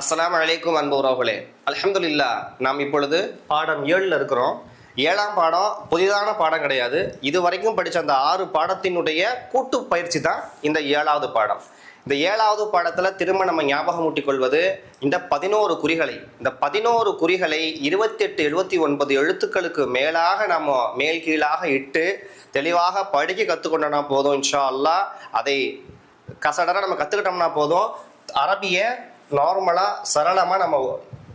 அஸ்லாம் வலைக்கும் அன்பு உறவுகளே. அலமதுல்லா நாம் இப்பொழுது பாடம் ஏழில் இருக்கிறோம். ஏழாம் பாடம் புதிதான பாடம் கிடையாது. இது வரைக்கும் படித்த அந்த ஆறு பாடத்தினுடைய கூட்டு பயிற்சி தான் இந்த ஏழாவது பாடம். இந்த ஏழாவது பாடத்தில் திரும்ப நம்ம ஞாபகம் ஊட்டிக்கொள்வது இந்த பதினோரு குறிகளை. இந்த பதினோரு குறிகளை இருபத்தெட்டு எழுபத்தி ஒன்பது எழுத்துக்களுக்கு மேலாக நம்ம மேல் கீழாக இட்டு தெளிவாக படிக்க கற்றுக்கொண்டோம்னா போதும் இன்ஷா அல்லா அதை கசடராக நம்ம கற்றுக்கிட்டோம்னா போதும். அரபியை நார்மலாக சரளமாக நம்ம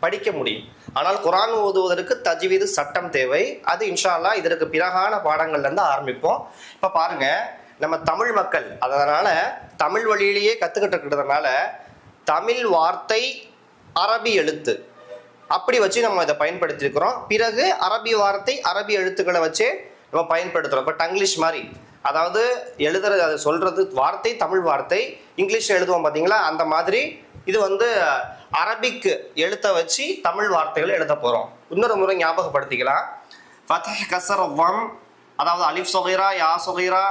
படிக்க முடியும். ஆனால் குரான் ஓதுவதற்கு தஜ்வீது சட்டம் தேவை. அது இன்ஷால்லா இதற்கு பிறகான பாடங்கள்லேருந்து ஆரம்பிப்போம். இப்போ பாருங்கள் நம்ம தமிழ் மக்கள் அதனால் தமிழ் வழியிலேயே கற்றுக்கிட்டு இருக்கிறதுனால தமிழ் வார்த்தை அரபி எழுத்து. அப்படி வச்சு நம்ம இதை பயன்படுத்தியிருக்கிறோம். பிறகு அரபி வார்த்தை அரபி எழுத்துக்களை வச்சே நம்ம பயன்படுத்துகிறோம் இப்போ டங்கிலீஷ் மாதிரி. அதாவது எழுதுறது அதை சொல்றது வார்த்தை தமிழ் வார்த்தை இங்கிலீஷ் எழுதுவோம் பார்த்தீங்களா அந்த மாதிரி இது வந்து அரபிக் எழுத்தை வச்சு தமிழ் வார்த்தைகள் எழுத போகிறோம் இன்னொரு முறை ஞாபகப்படுத்திக்கலாம். ஃபத்தஹ் கசர் வம் அதாவது அலிஃப் சொகைரா யா சொகைரா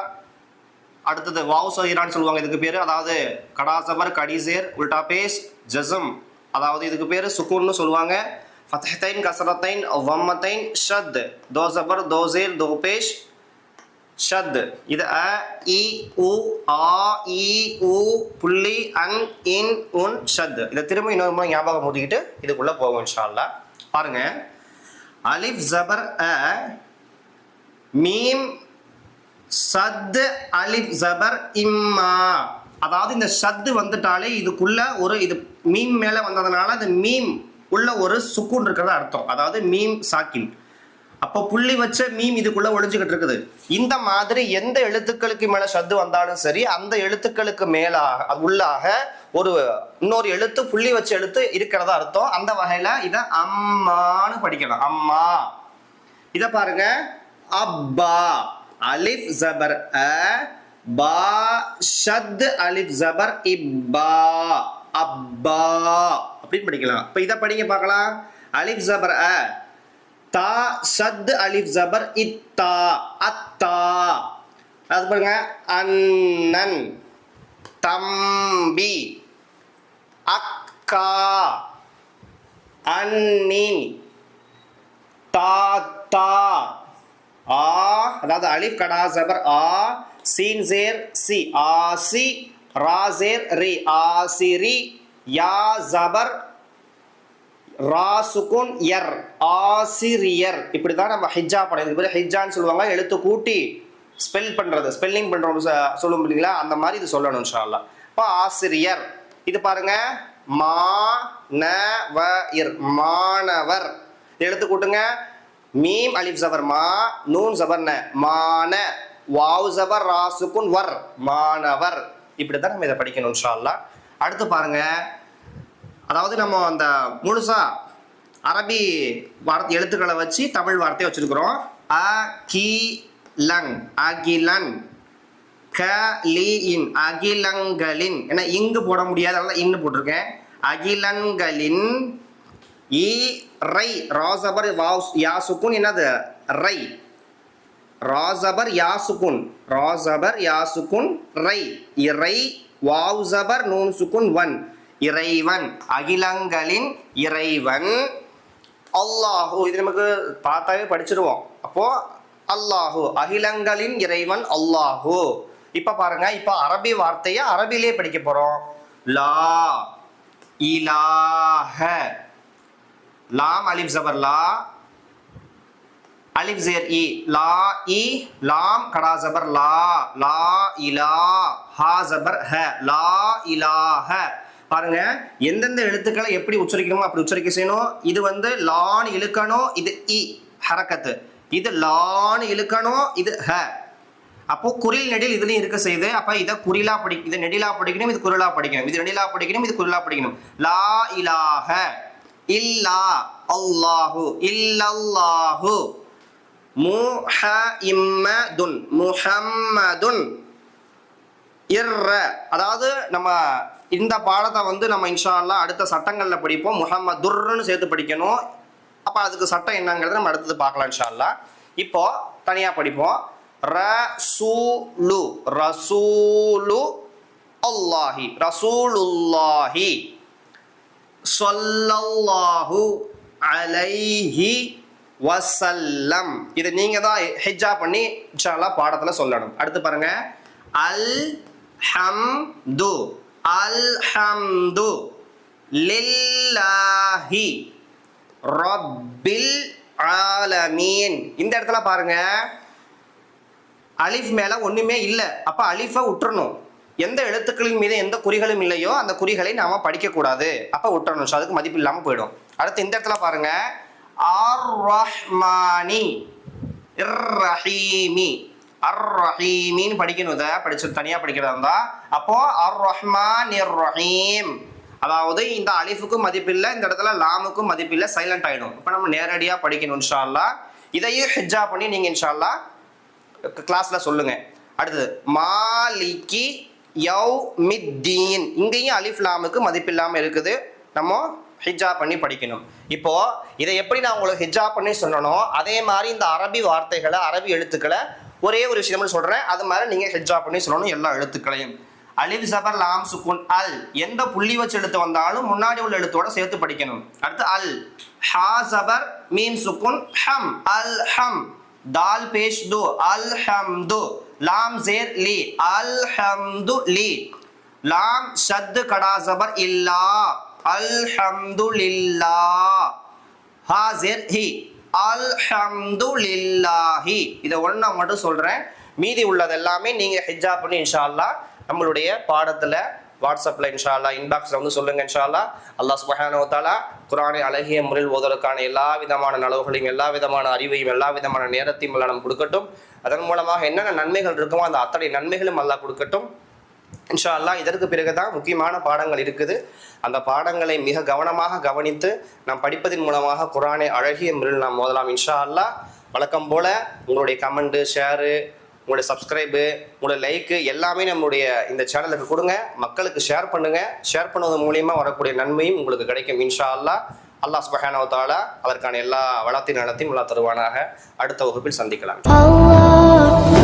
அடுத்தது வாவ் சொகைரான்னு சொல்லுவாங்க இதுக்கு பேர். அதாவது கடாசபர் கடிசேர் உல்டா பேஸ் ஜசம் அதாவது இதுக்கு பேர் சுக்கூன்னு சொல்லுவாங்க. ஃபத்தஹத்தைன் கசரத்தைன் வம்மத்தைன் ஷத். தோசபர் தோசேர் தோபேஷ் ஷத். இது அ இ உ ஆ இ உ புள்ளி அங் இன் உன் ஷத். இதை திரும்ப இன்னொரு முறை ஞாபகம் ஊட்டிக்கிட்டு இதுக்குள்ளே போகும் இன்ஷால்லா பாருங்க. அலிஃப் ஜபர் அ மீம் சத் அலிஃப் ஜபர் இம்மா. அதாவது இந்த ஷத்து வந்துட்டாலே இதுக்குள்ள ஒரு இது மீம் மேலே வந்ததுனால அந்த மீம் உள்ள ஒரு சுக்குன் இருக்கிறத அர்த்தம். அதாவது மீம் சாக்கின். அப்போ புள்ளி வச்ச மீம் இதுக்குள்ள ஒளிஞ்சுக்கிட்டு இருக்குது. இந்த மாதிரி எந்த எழுத்துக்களுக்கு மேல சத்து வந்தாலும் சரி அந்த எழுத்துக்களுக்கு மேலாக உள்ளாக ஒரு இன்னொரு எழுத்து புள்ளி வச்ச எழுத்து இருக்கிறதா அர்த்தம். அந்த வகையில இதை அம்மான்னு படிக்கணும். அம்மா. இத பாருங்க. அப்பா. அலிஃப் ஜபர் அ பா ஷத் அலிஃப் ஜபர் இப்பா. அப்பா. அப்படின்னு படிக்கலாம். இப்ப இத படிங்க பார்க்கலாம். அலிஃப் ஜபர் அ தா சத் அலிஃப் ஜபர் இத்தா அத்தா. அது பாருங்க. அண்ணன் தம்பி அக்கா அண்ணி தாத்தா ஆ அதாவது அலிஃப் கடா ஜபர் ஆ சீன் சேர் சி ஆசி ராசேர் ரி ஆசிரி யா ஜபர் ராசுகுன் எர் ஆசிரியர். இப்படி தான் நம்ம ஹிஜா படம். பேர் ஹிஜ்ஜான்னு சொல்லுவாங்க. எழுத்து கூட்டி ஸ்பெல் பண்றது. ஸ்பெல்லிங் பண்றோம் சொல்லும் இல்லைங்களா? அந்த மாதிரி இது சொல்லணும் இன்ஷா இப்போ ஆசிரியர். இது பாருங்க. மா ந வ மாணவர். எழுத்து கூட்டுங்க. மீம் அலிஃப் ஜபர் மா நூன் ஜபர் ந. மான. வாவ் ஜபர் ராசுக்குன் வர். மாணவர். இப்படி தான் நம்ம இதை படிக்கணும் இன்ஷா அடுத்து பாருங்க. அதாவது நம்ம அந்த முழுசா அரபி வார்த்தை எழுத்துக்களை வச்சு தமிழ் வார்த்தையை வச்சிருக்கிறோம். அ கி லங் அகிலன் க லி இன் அகிலங்களின். ஏன்னா இங்கு போட முடியாது அதனால இன்னு போட்டிருக்கேன். அகிலன்களின் இ ரை ராசபர் வாவ் யாசுக்குன் என்னது? ரை. ராசபர் யாசுகுன் ராசபர் யாசுகுன் ரை. இறை வாவ் ஜபர் நூன் சுகுன் ஒன் இறைவன் அகிலங்களின் இறைவன். அல்லாஹு இது நமக்கு பார்த்தாவே படிச்சிருவோம். அப்போ அல்லாஹு அகிலங்களின் இறைவன் அல்லாஹு. இப்ப பாருங்க இப்ப அரபி வார்த்தையை அரபிலே படிக்க போறோம். லா இலாஹ. லாம் அலிப் ஜபர் லா. அலிப் ஜேர் இ. லா இ லாம் கடா ஜபர் லா. லா இலா ஹா ஜபர் ஹ. லா இலாஹ. பாருங்க எந்தெந்த எழுத்துக்களை எப்படி உச்சரிக்கணுமோ அப்படி உச்சரிக்க செய்யணும். இது வந்து லான் இழுக்கணும் இது இ ஹரக்கத்து. இது லான் இழுக்கணும் இது ஹ. அப்போ குரில் நெடில் இதுலயும் இருக்க செய்யுது. அப்ப இதை குறிலா படி இது நெடிலா படிக்கணும் இது குரலா படிக்கணும். இது நெடிலா படிக்கணும் இது குரலா படிக்கணும். லா இலாக இல்லா அல்லாஹு இல்லல்லாஹு. முஹஇம்மதுன் முஹம்மதுன். இர்ர. அதாவது நம்ம இந்த பாடத்தை வந்து நம்ம இன்ஷால்லா அடுத்த சட்டங்களில் படிப்போம். முஹம்மதுர்னு சேர்த்து படிக்கணும். அப்போ அதுக்கு சட்டம் என்னங்கிறத நம்ம அடுத்தது பார்க்கலாம் இன்ஷால்லா இப்போ தனியாக படிப்போம். ரசூலு ரசூலு அல்லாஹி ரசூலுல்லாஹி சொல்லல்லாஹு அலைஹி வசல்லம் இது நீங்க தான் ஹெஜ்ஜா பண்ணி இன்ஷால்லா பாடத்துல சொல்லணும். அடுத்து பாருங்க. அல் ஹம் து அல்ஹம்து லில்லாஹி ரப்பில் ஆலமீன். இந்த இடத்துல பாருங்க. அலிஃப் மேலே ஒன்றுமே இல்லை. அப்போ அலிஃபை விட்டுறணும் எந்த எழுத்துக்களின் மீது எந்த குறிகளும் இல்லையோ அந்த குறிகளை நாம் படிக்கக்கூடாது. அப்போ விட்டுறணும் ஸோ அதுக்கு மதிப்பு இல்லாமல் போயிடும். அடுத்து இந்த இடத்துல பாருங்க. ஆர் ரஹ்மானி இர் ரஹீமி அர் ரஹீமின்னு படிக்கணும் இதை. படிச்சு தனியாக படிக்கிறதா இருந்தா. அப்போ அர் ரஹ்மான் இர் ரஹீம் அதாவது இந்த அலிஃபுக்கும் மதிப்பில்லை இந்த இடத்துல லாமுக்கும் மதிப்பில்லை சைலண்ட் ஆகிடும் இப்போ நம்ம நேரடியாக படிக்கணும் இன்ஷால்லா இதையும் ஹெஜ்ஜா பண்ணி நீங்கள் இன்ஷால்லா கிளாஸில் சொல்லுங்கள் அடுத்தது மாலிக்கி யௌ மித்தீன் இங்கேயும் அலிஃப் லாமுக்கு மதிப்பில்லாமல் இருக்குது. நம்ம ஹிஜ்ஜா பண்ணி படிக்கணும். இப்போ இதை எப்படி நான் உங்களுக்கு ஹிஜா பண்ணி சொன்னனோ அதே மாதிரி இந்த அரபி வார்த்தைகளை அரபி எழுத்துக்களை ஒரே ஒரு விஷயம் சொல்றேன். அது மாதிரி நீங்க ஹிஜ்ஜா பண்ணி சொல்லணும் எல்லா எழுத்துக்களையும். அலிவ் சபர் லாம் சுக்குன் அல். எந்த புள்ளி வச்சு எழுத்து வந்தாலும் முன்னாடி உள்ள எழுத்தோட சேர்த்து படிக்கணும். அடுத்து அல். ஹா சபர் மீம் சுக்குன் ஹம் அல் ஹம். தால் பேஷ் து அல் ஹம்து லாம் ஜேர் லி அல் ஹம்து லி. லாம் ஷத்து கடா சபர் இல்லா அல் ஹம்து லில்லா. ஹாசிர் ஹி. அல்ஹம்துலில்லாஹி. இதை ஒன்றா மட்டும் சொல்கிறேன் மீதி உள்ளது எல்லாமே நீங்கள் ஹிஜா பண்ணி இன்ஷால்லா நம்மளுடைய பாடத்தில் வாட்ஸ்அப்பில் இன்ஷால்லா இன்பாக்ஸில் வந்து சொல்லுங்கள் இன்ஷால்லா அல்லாஹ் அல்லாஹ் குரானை அழகிய முறையில் ஓதுவதற்கான எல்லா விதமான நலவுகளையும் எல்லா விதமான அறிவையும் எல்லா விதமான நேரத்தையும் எல்லாம் நம்ம கொடுக்கட்டும். அதன் மூலமாக என்னென்ன நன்மைகள் இருக்குமோ அந்த அத்தனை நன்மைகளும் அல்லா கொடுக்கட்டும். இன்ஷா அல்லாஹ் இதற்கு பிறகுதான் முக்கியமான பாடங்கள் இருக்குது. அந்த பாடங்களை மிக கவனமாக கவனித்து நாம் படிப்பதன் மூலமாக குரானை அழகிய முறையில் நாம் மோதலாம் இன்ஷா அல்லா வழக்கம் போல உங்களுடைய கமெண்ட்டு ஷேரு உங்களுடைய சப்ஸ்கிரைபு உங்களுடைய லைக்கு எல்லாமே நம்மளுடைய இந்த சேனலுக்கு கொடுங்க. மக்களுக்கு ஷேர் பண்ணுங்க. ஷேர் பண்ணுவது மூலியமா வரக்கூடிய நன்மையும் உங்களுக்கு கிடைக்கும். இன்ஷா அல்லா அல்லாஹ் சுபஹானஹு வ அதற்கான எல்லா வளத்தின் நலத்தையும் நல்லா தருவானாக. அடுத்த வகுப்பில் சந்திக்கலாம்.